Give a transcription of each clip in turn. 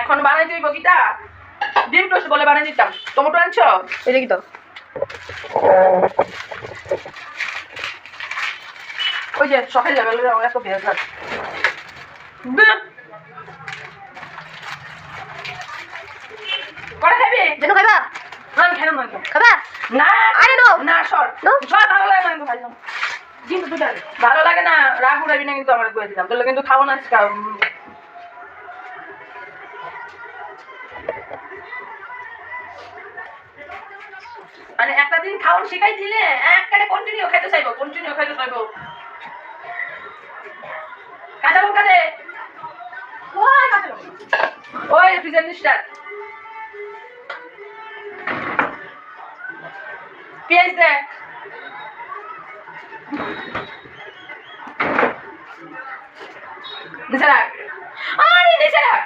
এখন বানাই তুই বকিটা ডিম টোস্ট বলে বানাই দিতাম। টমেটো আনছো? এটা কি তো ওই যে সকালে যাবে আমার এত করে খাবি? যেন খাইবা? না খাই না খাবা না আরে নো। না সর? সর ভালো লাগে না না। কিন্তু ভালো লাগে না রাগ উড়াবি না কিন্তু আমার করে দিলাম। তাহলে কিন্তু খাব না মানে একটা দিন খাওয়ান শিখাই দিলে একবারে কন্টিনিউ খেতে চাইব কন্টিনিউ খেতে চাইব। কাঁচা লঙ্কা দে। ওই ফ্রিজের নিচটা পেঁয়াজ দে। নিচে রাখ আরে নিচে রাখ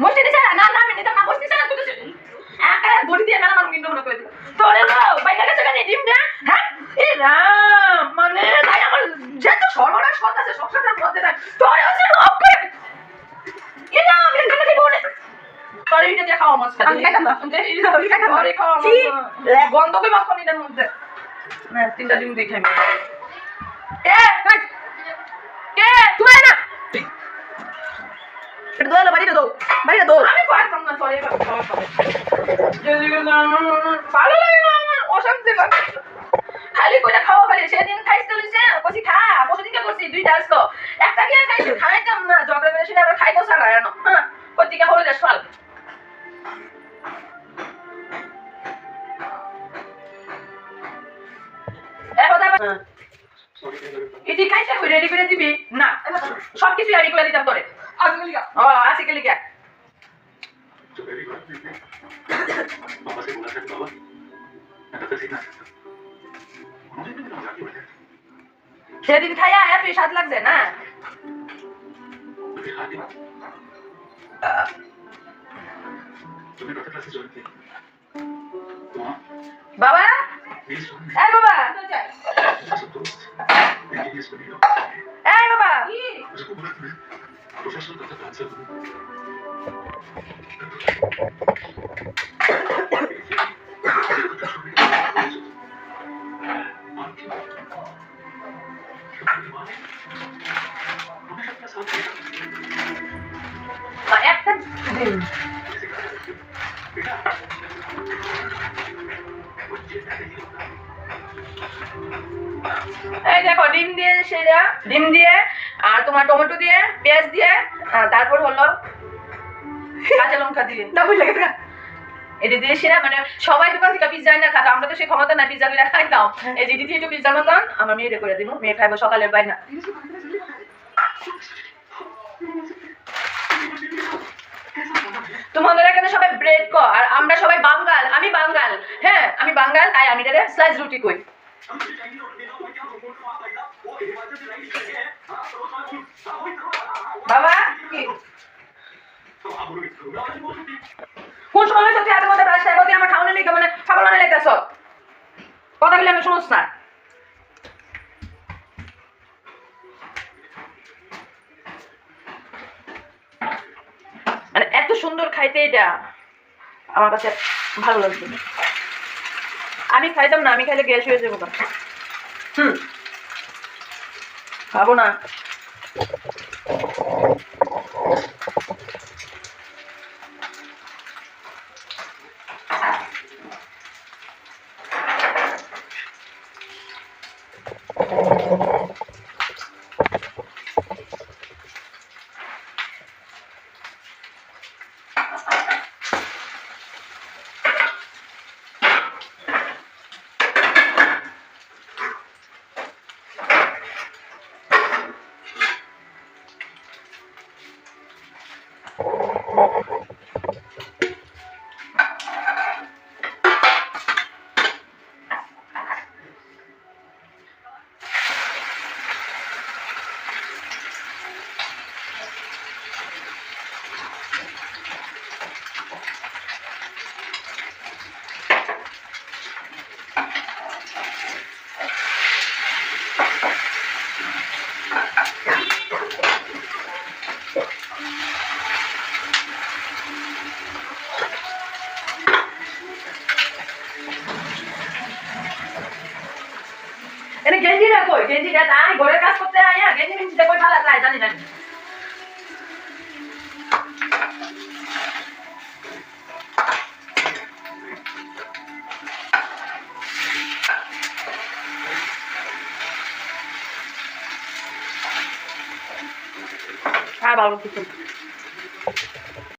মুষ্টি নিচে রাখ না না নিতাম না তুই দিয়ে মেলা কিন্তু মনে করে তোরে বাইরে কেন ডিম দে হ্যাঁ? এ রাম মানে তাই আমার যত সর্বনাশ করতেছে সংসারটার মধ্যে না তোরে হচ্ছে লক করে এ না আমি কেন কি বলে? তোরে এটা দিয়ে খাওয়া মাছ আমি খাইতাম না। আমি খাইতাম খাওয়া গন্ধ কই মাছ এটার মধ্যে? না তিনটা ডিম দিয়ে কে এটা দোয়ালো বাড়িটা দো বাড়িটা দো আমি পারতাম না। সরি ভালো লাগে না আমার অশান্তি লাগে। খালি কইটা খাওয়া খালি। সেদিন খাইতে লইছে কইছি খা পরশুদিনকে করছি দুইটা আসতো একটা কি খাইছি? খাইতাম না ঝগড়া করে সেটা হ্যাঁ কতিকা ফাল এখন ইতি খাইছে করে রেডি করে দিবি? না সব কিছু রেডি করে দিতাম তোরে। আজকে লিগা ও সেদিন খাইয়া স্বাদ লাগছে না? বাবা এই বাবা। এই বাবা। একটা এই দেখো ডিম দিয়ে সেটা ডিম দিয়ে আর তোমার টমেটো দিয়ে পেঁয়াজ দিয়ে তারপর হলো কাঁচা লঙ্কা দিয়ে। না বুঝলে এটা দিয়ে সেরা মানে সবাই দোকান থেকে পিজ্জা না খাতো আমরা তো সেই ক্ষমতা না পিজ্জা করে খাইতাম এই যে দিদি একটু পিজ্জা বানান আমার মেয়েরে করে দিব মেয়ে খাইবো সকালের বাইনা তোমাদের এখানে সবাই ব্রেড ক আর আমরা সবাই বাঙ্গাল আমি বাঙ্গাল। হ্যাঁ আমি বাঙ্গাল তাই আমি স্লাইস রুটি কই। বাবা কোন সময় তুই হাতের মধ্যে আমার মানে খাবার কথা বলে আমি না মানে এত সুন্দর খাইতে এটা আমার কাছে ভালো লাগছে। আমি খাইতাম না, আমি খাইলে গ্যাস হয়ে যাব হুম। খাব না। Mm-hmm. কই গেঞ্জিটা তাই ঘরের কাজ করতে আয়া গেঞ্জি মিঞ্জিটা কই ভালো লাগে জানি জানি ভালো কিছু।